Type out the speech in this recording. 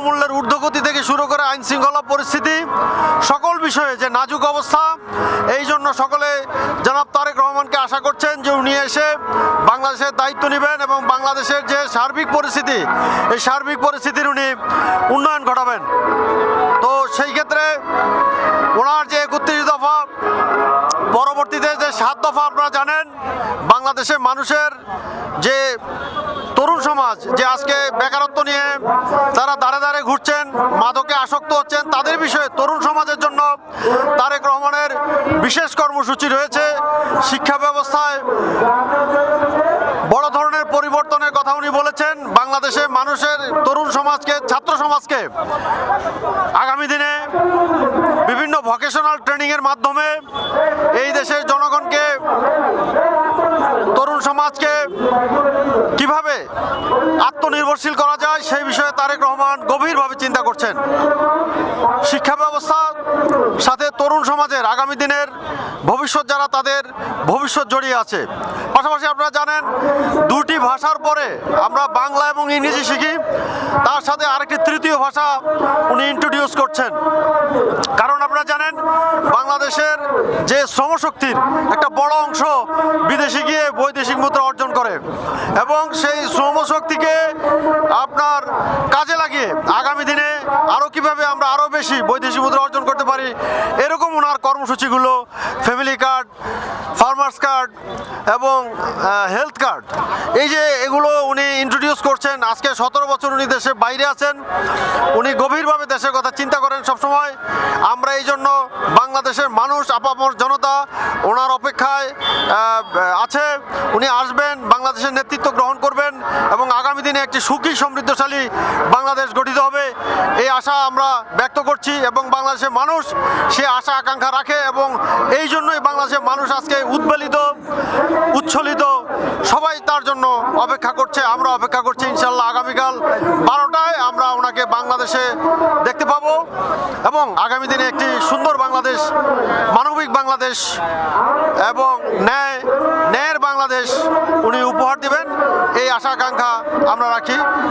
দ্রব্যমূল্যের ঊর্ধ্বগতি থেকে শুরু করে আইন শৃঙ্খলা পরিস্থিতি, সকল বিষয়ে যে নাজুক অবস্থা, এই জন্য সকলে জনাব তারেক রহমানকে আশা করছেন যে উনি এসে বাংলাদেশের দায়িত্ব নেবেন এবং বাংলাদেশের যে সার্বিক পরিস্থিতি, এই সার্বিক পরিস্থিতির উনি উন্নয়ন ঘটাবেন। তো সেই ক্ষেত্রে ওনার যে একত্রিশ দফা সাত দফা আপনারা জানেন, বাংলাদেশের মানুষের যে তরুণ সমাজ, যে আজকে বেকারত্ব নিয়ে তারা দাঁড়ে দাঁড়ে ঘুরছেন, মাদকে আসক্ত হচ্ছেন, তাদের বিষয়ে তরুণ সমাজের জন্য তারেক রহমানের বিশেষ কর্মসূচি রয়েছে। শিক্ষা ব্যবস্থায় বড় ধরনের পরিবর্তনের কথা উনি বলেছেন, বাংলাদেশে মানুষের, তরুণ সমাজকে, ছাত্র সমাজকে আগামী দিনে বিভিন্ন ভোকেশনাল ট্রেনিংয়ের মাধ্যমে এই দেশের জনগণকে, তরুণ সমাজকে কীভাবে আত্মনির্ভরশীল করা যায় সেই বিষয়ে তারেক রহমান গভীরভাবে চিন্তা করছেন। শিক্ষা ব্যবস্থা, সাথে তরুণ সমাজের আগামী দিনের ভবিষ্যৎ যারা তাদের ভবিষ্যৎ জড়িয়ে আছে পাশাপাশি আপনারা জানেন, দুটি ভাষার পরে আমরা বাংলা এবং ইংরেজি শিখি। তার সাথে আরেকটি তৃতীয় ভাষা উনি ইন্ট্রোডিউস করছেন। কারণ আপনারা জানেন, বাংলাদেশের যে শ্রমশক্তির একটা বড় অংশ বিদেশে গিয়ে বৈদেশিক মুদ্রা অর্জন করে এবং সেই শ্রমশক্তিকে আপনার কাজে লাগিয়ে আগামী দিনে আরও কীভাবে আমরা আরও বেশি বৈদেশিক মুদ্রা অর্জন করতে পারি, এরকম ওনার কর্মসূচিগুলো ফ্যামিলি কার্ড ফার্মার্স কার্ড এবং হেলথ কার্ড। এই যে এগুলো উনি ইন্ট্রোডিউস করছেন, আজকে সতেরো বছর উনি দেশের বাইরে আছেন। উনি গভীরভাবে দেশের কথা চিন্তা করেন সবসময়। আমরা এই জন্য বাংলাদেশের মানুষ, আপামর জনতা, ওনার অপেক্ষায় আছে। উনি আসবেন, বাংলাদেশের নেতৃত্ব গ্রহণ করবেন। আগামী দিনে একটি সুখী, সমৃদ্ধশালী বাংলাদেশ গঠিত হবে। এই আশা আমরা ব্যক্ত করছি এবং বাংলাদেশের মানুষ সে আশা আকাঙ্ক্ষা রাখে এবং এই জন্যই বাংলাদেশের মানুষ আজকে উদ্বেলিত, উচ্ছ্বলিত, সবাই তার জন্য অপেক্ষা করছে, আমরা অপেক্ষা করছি ইনশাল্লাহ আগামীকাল বারোটায় আমরা ওনাকে বাংলাদেশে দেখতে পাবো এবং আগামী দিনে একটি সুন্দর বাংলাদেশ, মানবিক বাংলাদেশ এবং ন্যায়, ন্যায়ের বাংলাদেশ উনি উপহার দিবেন। এই আশা আকাঙ্ক্ষা আমরা রাখি।